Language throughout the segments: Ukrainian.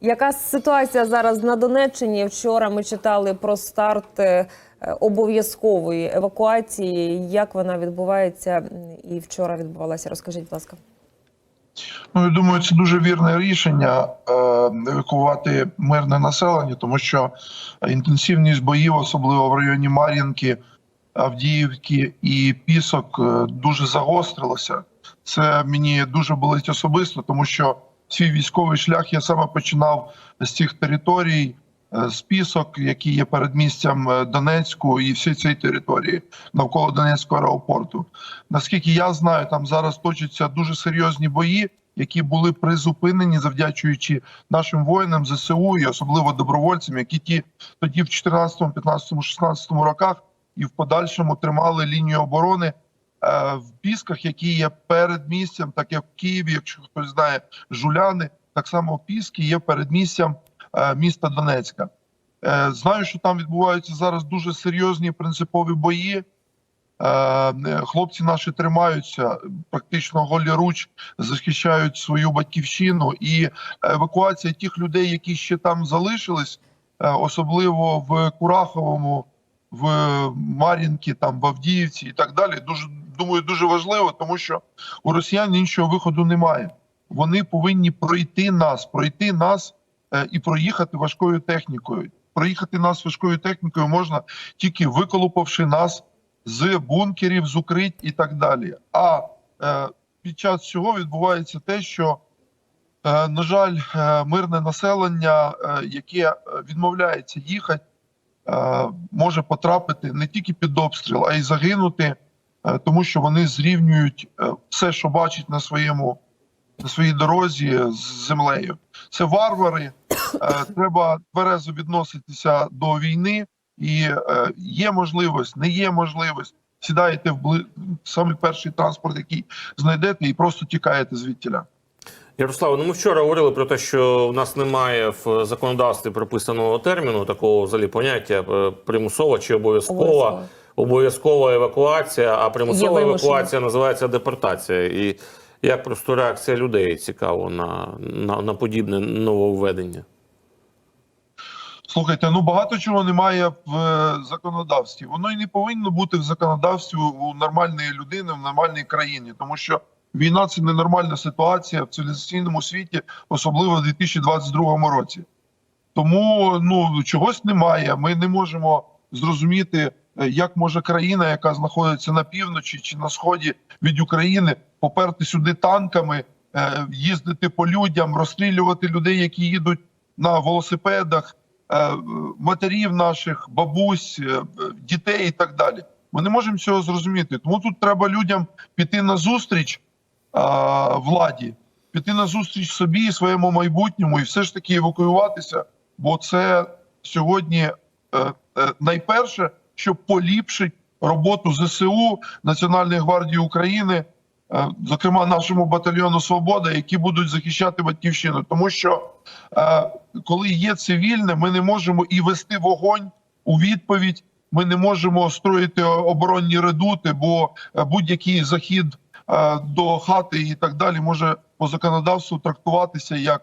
Яка ситуація зараз на Донеччині? Вчора ми читали про старт е, обов'язкової евакуації. Як вона відбувається і вчора відбувалася? Розкажіть, будь ласка. Ну, я думаю, це дуже вірне рішення е, евакувати мирне населення, тому що інтенсивність боїв, особливо в районі Мар'їнки, Авдіївки і Пісок, е, дуже загострилося. Це мені дуже болить особисто, тому що свій військовий шлях я саме починав з цих територій, е, з Пісок, які є передмістям е, Донецьку і всієї цієї території навколо Донецького аеропорту. Наскільки я знаю, там зараз точаться дуже серйозні бої, які були призупинені завдячуючи нашим воїнам ЗСУ і особливо добровольцям, які ті тоді в 14, 15, 16 роках і в подальшому тримали лінію оборони в Пісках, які є передмістям, так як в Києві, якщо хтось знає жуляни, так само в Піски є передмістям е, міста Донецька. Е, Знаю, що там відбуваються зараз дуже серйозні принципові бої. Е, Хлопці наші тримаються практично голіруч, захищають свою батьківщину, і евакуація тих людей, які ще там залишились, е, особливо в Кураховому, в Мар'їнці, там в Авдіївці і так далі. Дуже думаю, дуже важливо, тому що у росіян іншого виходу немає. Вони повинні пройти нас, пройти нас е, і проїхати важкою технікою. Проїхати нас важкою технікою можна тільки виколупавши нас з бункерів, з укрить і так далі. А е, під час цього відбувається те, що, е, на жаль, е, мирне населення, е, яке е, відмовляється їхати, е, може потрапити не тільки під обстріл, а й загинути, тому що вони зрівнюють е, все, що бачать на своєму на своїй дорозі з землею. Це варвари. Е, Треба тверезо відноситися до війни, і е, є можливість, не є можливість. Сідаєте в бли... самий перший транспорт, який знайдете, і просто тікаєте звідтіля. Ярославе, ну ми вчора говорили про те, що в нас немає в законодавстві прописаного терміну, такого взагалі поняття е, примусова чи обов'язкова. Обов'язкова евакуація, а примусова евакуація називається депортація. І як просто реакція людей цікаво на, на, на подібне нововведення? Слухайте, ну багато чого немає в е, законодавстві. Воно і не повинно бути в законодавстві у нормальної людини в нормальній країні, тому що війна це ненормальна ситуація в цивілізаційному світі, особливо в 2022 році. Тому ну чогось немає. Ми не можемо зрозуміти, як може країна, яка знаходиться на півночі чи на сході від України, поперти сюди танками, е, їздити по людям, розстрілювати людей, які їдуть на велосипедах, е, матерів наших, бабусь, е, дітей і так далі. Ми не можемо цього зрозуміти. Тому тут треба людям піти на зустріч владі, піти на зустріч собі і своєму майбутньому, і все ж таки евакуюватися, бо це сьогодні е, е, найперше, що поліпшить роботу ЗСУ Національної гвардії України, е, зокрема нашому батальйону Свобода, які будуть захищати батьківщину, тому що е, коли є цивільне, ми не можемо і вести вогонь у відповідь. Ми не можемо строїти оборонні редути, бо е, будь-який захід до хати і так далі може по законодавству трактуватися як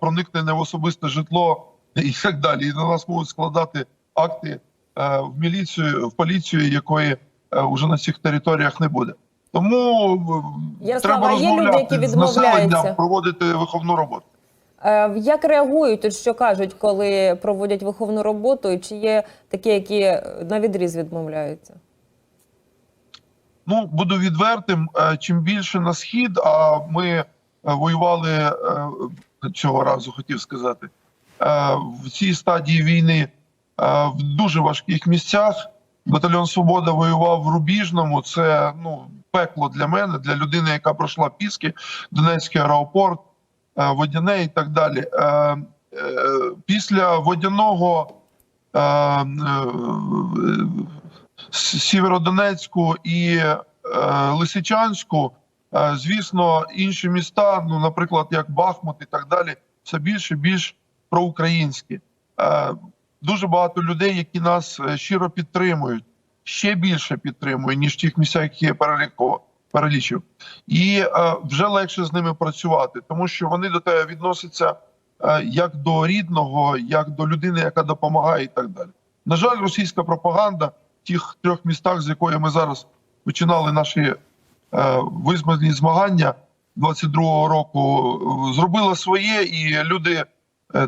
проникнення в особисте житло і так далі. І на нас можуть складати акти в міліцію, в поліцію, якої вже на цих територіях не буде. Тому е, Ярослава, треба а є люди, які з населенням, відмовляються? проводити виховну роботу. Е, Як реагують, от що кажуть, коли проводять виховну роботу, і чи є такі, які на відріз відмовляються? Ну буду відвертим. е, Чим більше на схід, а ми е, воювали е, цього разу, хотів сказати, е, в цій стадії війни е, в дуже важких місцях. Батальйон Свобода воював в Рубіжному. Це ну пекло для мене, для людини, яка пройшла Піски, Донецький аеропорт, е, Водяне і так далі. Е, е, Після водяного. е, е, Сєвєродонецьку і е, Лисичанську, е, звісно, інші міста, ну, наприклад, як Бахмут і так далі, все більше і більш проукраїнські. Дуже багато людей, які нас е, щиро підтримують, ще більше підтримують, ніж тих місцях, які я. Перелічив, і е, вже легше з ними працювати, тому що вони до тебе відносяться е, як до рідного, як до людини, яка допомагає, і так далі. На жаль, російська пропаганда в тих трьох містах, з якої ми зараз починали наші визвольні змагання 22-го року, зробила своє, і люди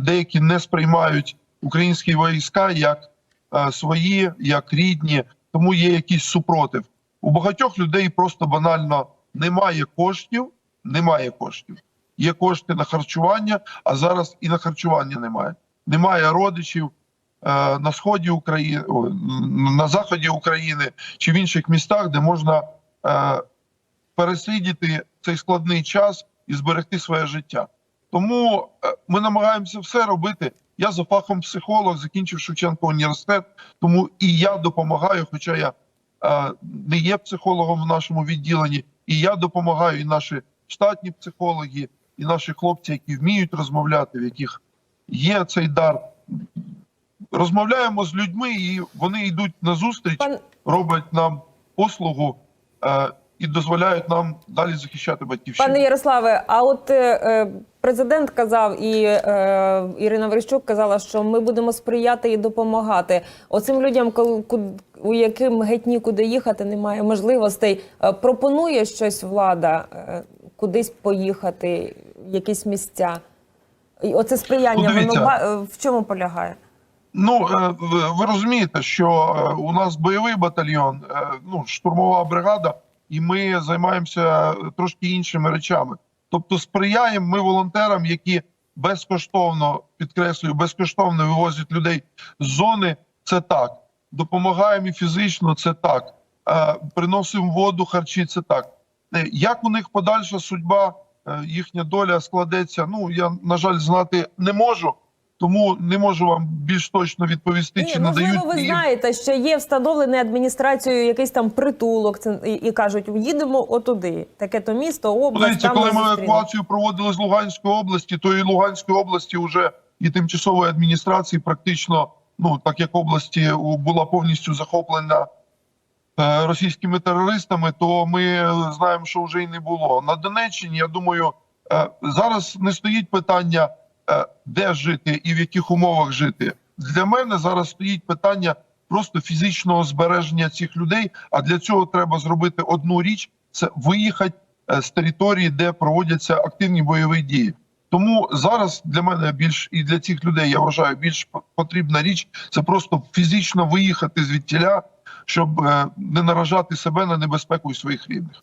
деякі не сприймають українські війська як е, свої, як рідні, тому є якийсь супротив. У багатьох людей просто банально немає коштів, немає коштів. Є кошти на харчування, а зараз і на харчування немає. Немає родичів е, на сході України, на заході України чи в інших містах, де можна е, пересидіти цей складний час і зберегти своє життя. Тому е, ми намагаємося все робити. Я за фахом психолог, закінчив Шевченко університет, тому і я допомагаю, хоча я е, не є психологом в нашому відділенні, і я допомагаю, і наші штатні психологи, і наші хлопці, які вміють розмовляти, в яких є цей дар. Розмовляємо з людьми, і вони йдуть на зустріч, роблять нам послугу е, і дозволяють нам далі захищати батьківщину. Пане Ярославе, а от е, е, президент казав і е, Ірина Верещук казала, що ми будемо сприяти і допомагати. Оцим людям, коли у яким геть нікуди їхати, немає можливостей. е, пропонує щось влада е, кудись поїхати, якісь місця. І оце сприяння, Ну, воно е, в чому полягає? Ну ви- розумієте, що у нас бойовий батальйон, ну штурмова бригада, і ми займаємося трошки іншими речами. Тобто, сприяємо ми волонтерам, які безкоштовно підкреслюю, безкоштовно вивозять людей з зони. Це так. Допомагаємо і фізично, це так. Е, Приносимо воду, харчі, це так. Е, Як у них подальша судьба, е, їхня доля складеться? Ну я на жаль знати не можу. Тому не можу вам більш точно відповісти, чи Ні, надають можливо, ви знаєте, що є встановлений адміністрацією якийсь там притулок, це- і, і кажуть, їдемо отуди. Таке то місто, область. Там коли ми евакуацію проводили з Луганської області, то і Луганської області вже і тимчасової адміністрації практично, ну так як області була повністю захоплена е, російськими терористами, то ми знаємо, що вже й не було. На Донеччині, я думаю, е, зараз не стоїть питання, де жити і в яких умовах жити. Для мене зараз стоїть питання просто фізичного збереження цих людей. А для цього треба зробити одну річ: це виїхати е, з території, де проводяться активні бойові дії. Тому зараз для мене більш і для цих людей я вважаю більш потрібна річ це просто фізично виїхати звідтіля, щоб е, не наражати себе на небезпеку і своїх рідних.